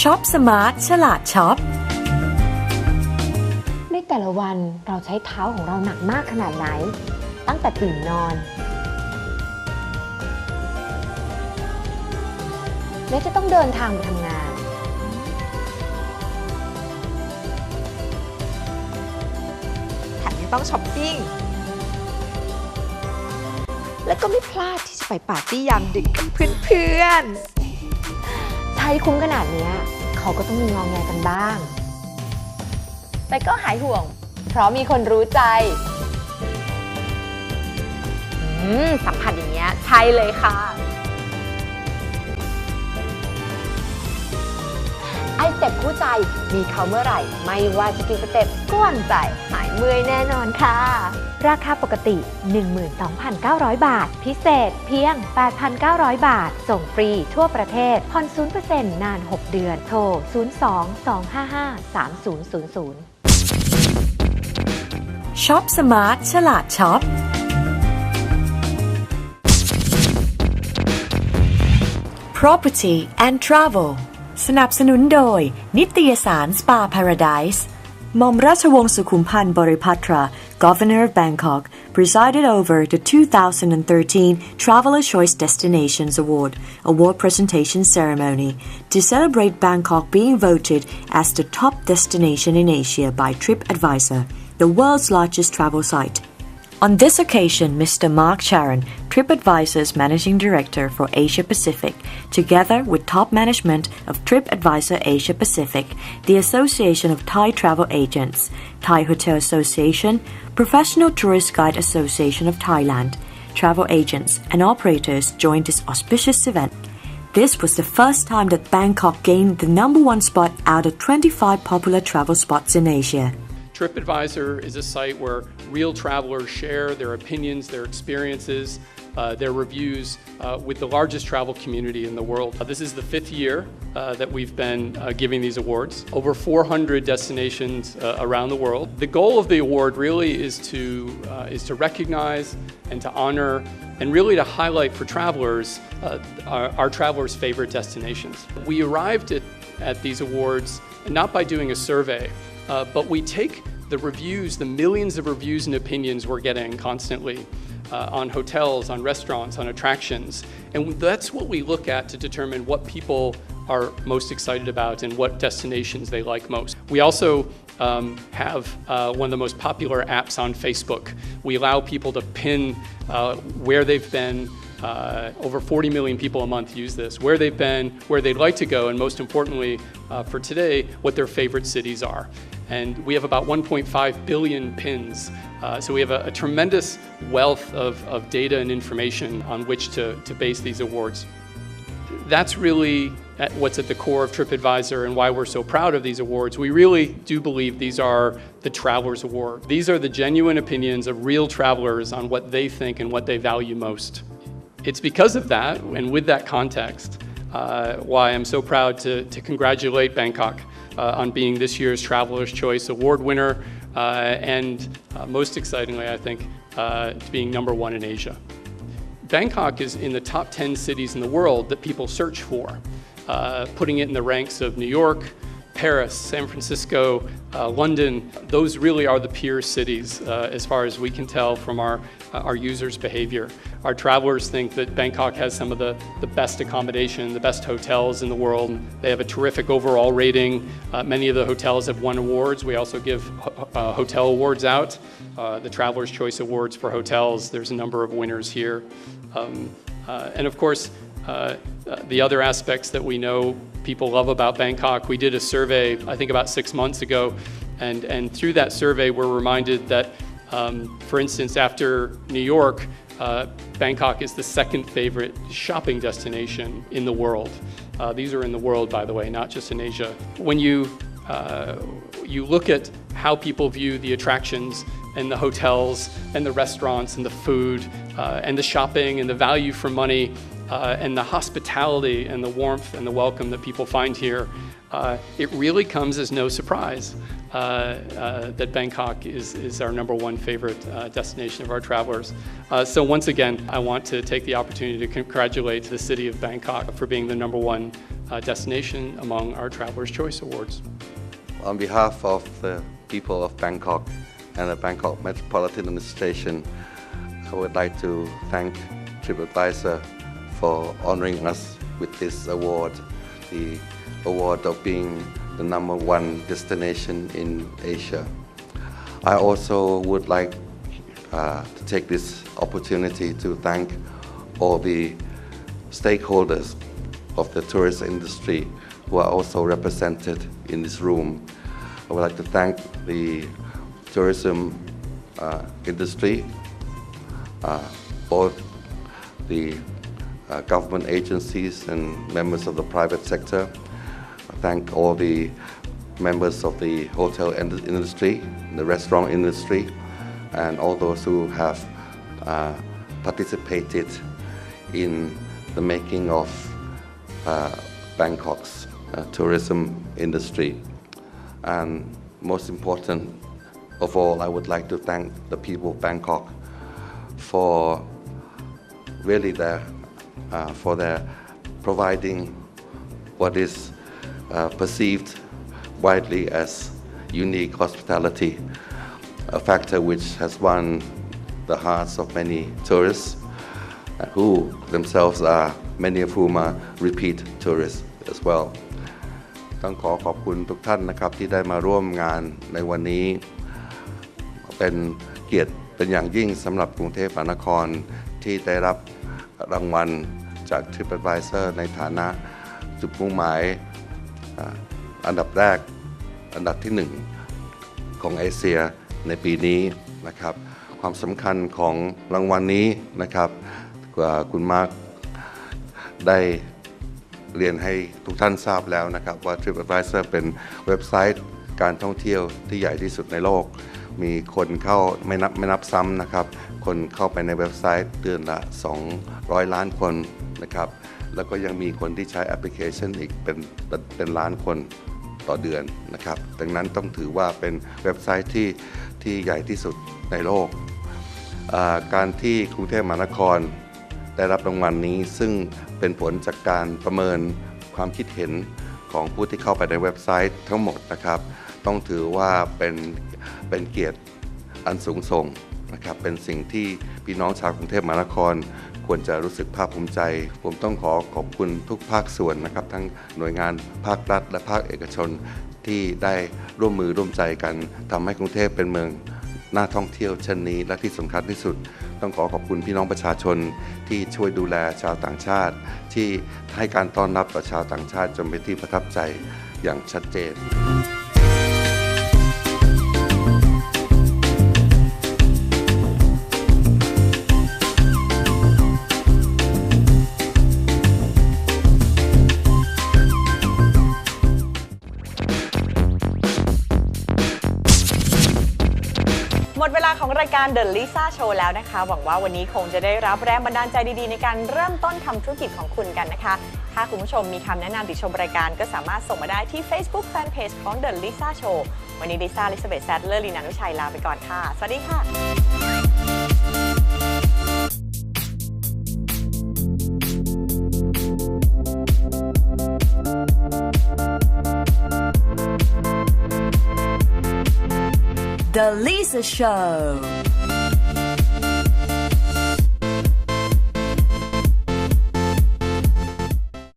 ช็อปสมาร์ทฉลาดช็อป ในแต่ละวันเราใช้เท้าของเราหนักมากขนาดไหน ตั้งแต่ตื่นนอน และจะต้องเดินทางไปทำงาน แถมยังต้องช้อปปิ้ง และก็ไม่พลาดที่จะไปปาร์ตี้ยามดึกกับเพื่อนๆ ช้คุ้มขนาดเนี้ยเขาก็ต้องมีงองแงกันบ้าง แต่ก็หายห่วง เพราะมีคนรู้ใจ อืม สัมผัสอย่างเงี้ยใช่เลยค่ะ เต็ปคู่ใจ มีเขาเมื่อไหร่ ไม่ว่าจะกี่สเต็ปก็หวั่นใจ หายเมื่อยแน่นอนค่ะ ราคาปกติ 12,900 บาท พิเศษเพียง 8,900 บาท ส่งฟรีทั่วประเทศผ่อน0%นาน 6 เดือน โทร 02 255 3000ช็อปสมาร์ทฉลาดช็อป Property and Travel สนับสนุนโดย นิตยสาร Spa Paradise หม่อมราชวงศ์สุขุมพันธ์บริพัตรา Governor of Bangkok presided over the 2013 Traveler Choice Destinations Award award presentation ceremony to celebrate Bangkok being voted as the top destination in Asia by TripAdvisor, the world's largest travel site. On this occasion, Mr. Mark Sharon, TripAdvisor's managing director for Asia Pacific, together with top management of TripAdvisor Asia Pacific, the Association of Thai Travel Agents, Thai Hotel Association, Professional Tourist Guide Association of Thailand, travel agents and operators joined this auspicious event. This was the first time that Bangkok gained the number one spot out of 25 popular travel spots in Asia. TripAdvisor is a site where real travelers share their opinions, their experiences, uh, their reviews uh, with the largest travel community in the world. Uh, this is the fifth year uh, that we've been uh, giving these awards. Over 400 destinations uh, around the world. The goal of the award really is to is to recognize and to honor and really to highlight for travelers our, our travelers' favorite destinations. We arrived at, at these awards not by doing a survey, uh, but we take the reviews, the millions of reviews and opinions we're getting constantly uh, on hotels, on restaurants, on attractions, and that's what we look at to determine what people are most excited about and what destinations they like most. We also um, have uh, one of the most popular apps on Facebook. We allow people to pin uh, where they've been. Uh, over 40 million people a month use this, where they've been, where they'd like to go, and most importantly, uh, for today, what their favorite cities are. And we have about 1.5 billion pins. Uh, so we have a, a tremendous wealth of, of, data and information on which to, to base these awards. That's really at what's at the core of TripAdvisor and why we're so proud of these awards. We really do believe these are the Travelers Award. These are the genuine opinions of real travelers on what they think and what they value most. It's because of that, and with that context, uh, why I'm so proud to, to congratulate Bangkok uh, on being this year's Traveler's Choice Award winner, uh, and uh, most excitingly, I think, uh, being number one in Asia. Bangkok is in the top 10 cities in the world that people search for, uh, putting it in the ranks of New York, Paris, San Francisco, uh, London, those really are the peer cities uh, as far as we can tell from our, uh, our users' behavior. Our travelers think that Bangkok has some of the, the best accommodation, the best hotels in the world. They have a terrific overall rating. Uh, many of the hotels have won awards. We also give uh, hotel awards out, uh, the Traveler's Choice Awards for hotels. There's a number of winners here. Um, and of course, the other aspects that we know people love about Bangkok. We did a survey, I think about six months ago, and, and through that survey, we're reminded that, um, for instance, after New York, uh, Bangkok is the second favorite shopping destination in the world. Uh, these are in the world, by the way, not just in Asia. When you uh, you look at how people view the attractions and the hotels and the restaurants and the food uh, and the shopping and the value for money uh, and the hospitality and the warmth and the welcome that people find here, uh, it really comes as no surprise that Bangkok is, is our number one favorite uh, destination of our travelers. Uh, so once again, I want to take the opportunity to congratulate the city of Bangkok for being the number one uh, destination among our Travelers' Choice Awards. On behalf of the people of Bangkok and the Bangkok Metropolitan Administration, I would like to thank TripAdvisor for honoring us with this award, the award of being the number one destination in Asia. I also would like uh, to take this opportunity to thank all the stakeholders of the tourist industry who are also represented in this room. I would like to thank the tourism uh, industry, uh, both the uh, government agencies and members of the private sector. Thank all the members of the hotel industry, the restaurant industry, and all those who have uh, participated in the making of uh, Bangkok's uh, tourism industry. And most important of all, I would like to thank the people of Bangkok for really their, uh, for their providing what is uh, perceived widely as unique hospitality, a factor which has won the hearts of many tourists who themselves are, many of whom are repeat tourists as well. ต้องขอขอบคุณทุกท่านนะครับที่ได้มาร่วมงานในวันนี้ เป็นเกียรติเป็นอย่างยิ่งสำหรับกรุงเทพมหานครที่ได้รับรางวัลจาก TripAdvisor ในฐานะจุดมุ่งหมาย อันดับแรกอันดับที่หนึ่งของเอเชียในปีนี้นะครับ ความสำคัญของรางวัลนี้นะครับกว่าคุณมาร์คได้เรียนให้ทุกท่านทราบแล้วนะครับ ว่า TripAdvisor เป็นเว็บไซต์การท่องเที่ยวที่ใหญ่ที่สุดในโลก มีคนเข้าไม่นับไม่นับซ้ำนะครับ คนเข้าไปในเว็บไซต์เดือนละ 200 ล้านคนนะครับ แล้วก็ยังมีคนที่ใช้แอปพลิเคชันอีกเป็นเป็นล้านคนต่อเดือนนะครับ ดังนั้นต้องถือว่าเป็นเว็บไซต์ที่ที่ใหญ่ที่สุดในโลก การที่กรุงเทพมหานครได้รับรางวัลนี้ ซึ่งเป็นผลจากการประเมินความคิดเห็นของผู้ที่เข้าไปในเว็บไซต์ทั้งหมดนะครับ ต้องถือว่าเป็นเป็นเกียรติอันสูงส่งนะครับ เป็นสิ่งที่พี่น้องชาวกรุงเทพมหานคร ควรจะรู้สึกภาคภูมิใจ ผมต้องขอขอบคุณทุกภาคส่วนนะครับ ทั้งหน่วยงานภาครัฐ และภาคเอกชนที่ได้ร่วมมือร่วมใจกันทำให้กรุงเทพเป็นเมืองน่าท่องเที่ยวเช่นนี้ และที่สำคัญที่สุด ต้องขอขอบคุณพี่น้องประชาชนที่ช่วยดูแลชาวต่างชาติ ที่ให้การต้อนรับต่อชาวต่างชาติจนเป็นที่ประทับใจอย่างชัดเจน รายการ The Lisa Show แล้วนะคะ หวังว่าวันนี้คงจะได้รับแรงบันดาลใจดีๆ ในการเริ่มต้นทำธุรกิจของคุณกันนะคะ ถ้าคุณผู้ชมมีคำแนะนำติชมรายการก็สามารถส่งมาได้ที่ Facebook Fanpage ของ The Lisa Show วันนี้ลิซ่าลิซาเบธแซดเลอร์ลีนานุชัยลาไปก่อนค่ะ สวัสดีค่ะ The Lisa Show